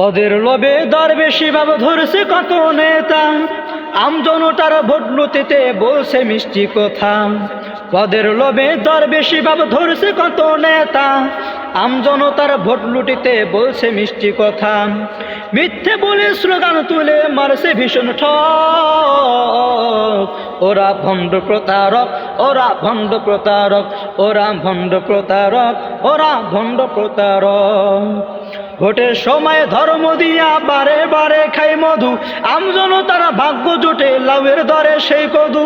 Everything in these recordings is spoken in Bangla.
পদের লবে দর বেশি ভাব ধরছে কত নেতা। আমজনতার ভোট লুটিতে বলছে মিষ্টি কথা। পদের দর বেশি ভাব ধরছে কত নেতা। আমজনতার ভোট লুটিতে বলছে মিষ্টি কথা। মিথ্যে বলে স্লোগান তুলে মারছে ভীষণ ঠক ওরা ভণ্ড প্রতারক, ওরা ভণ্ড প্রতারক, ওরা ভণ্ড প্রতারক, ওরা ভণ্ড প্রতারক। ভোটের সময় ধর্ম দিয়া বারে বারে খাই মধু আমজন তারা ভাগ্য জোটে লাভের দরে সেই কদু।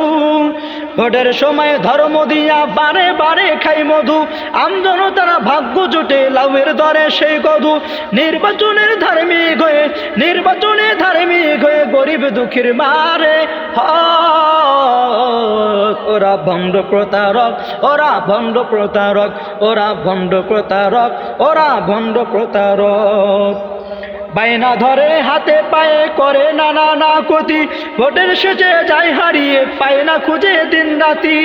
ভোটের সময় ধর্ম দিয়া বারে বারে খাই মধু। আমজন তারা ভাগ্য জোটে লাভের দরে সেই কদু নির্বাচনের ধার্মিক হয়ে নির্বাচনে ধার্মিক হয়ে গরিব দুঃখীর মারে। হক, ওরা ভণ্ড প্রতারক, ওরা ভণ্ড প্রতারক, ওরা ভণ্ড প্রতারক, ওরা ভণ্ড প্রতারক। বাইনা ধরে হাতে পায়ে করে নানা না ক্ষতি। ভোটের শেষে যায় হারিয়ে পায় না খুঁজে দিন রাতি।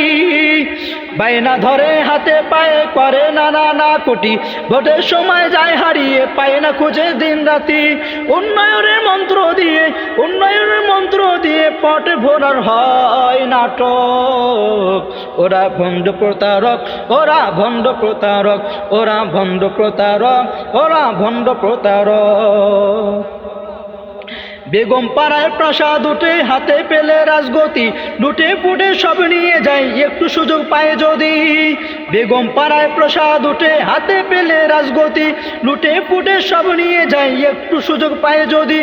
বাইনা ধরে হাতে পায়ে করে নানা না কোটি ভোটের সময় যায় হারিয়ে পায় না খুঁজে দিন রাতি। উন্নয়নের মন্ত্র দিয়ে, উন্নয়নের মন্ত্র দিয়ে পটে ভোরার হয় নাটক। ওরা ভণ্ড প্রতারক, ওরা ভণ্ড প্রতারক, ওরা ভণ্ড প্রতারক, ওরা ভণ্ড প্রতারক। বেগম পাড়ায় প্রাসাদ উঠে হাতে পেলে রাজগতি, লুটে পুটে সব নিয়ে যায়, একটু সুযোগ পায় যদি। বেগম পাড়ায় প্রসাদ উঠে হাতে পেলে রাজগতি, লুটে পুটে সব নিয়ে যায়, একটু সুযোগ পায় যদি।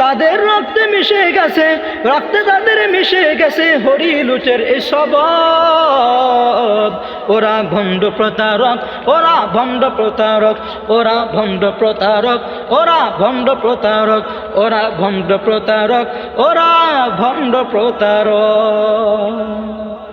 তাদের রক্তে মিশে গেছে, রক্তে তাদের মিশে গেছে, হরি লুটের এসব ওরা ভণ্ড প্রতারক, ওরা ভণ্ড প্রতারক, ওরা ভণ্ড প্রতারক, ওরা ভণ্ড প্রতারক, ওরা ভণ্ড প্রতারক, ওরা ভণ্ড প্রতারক।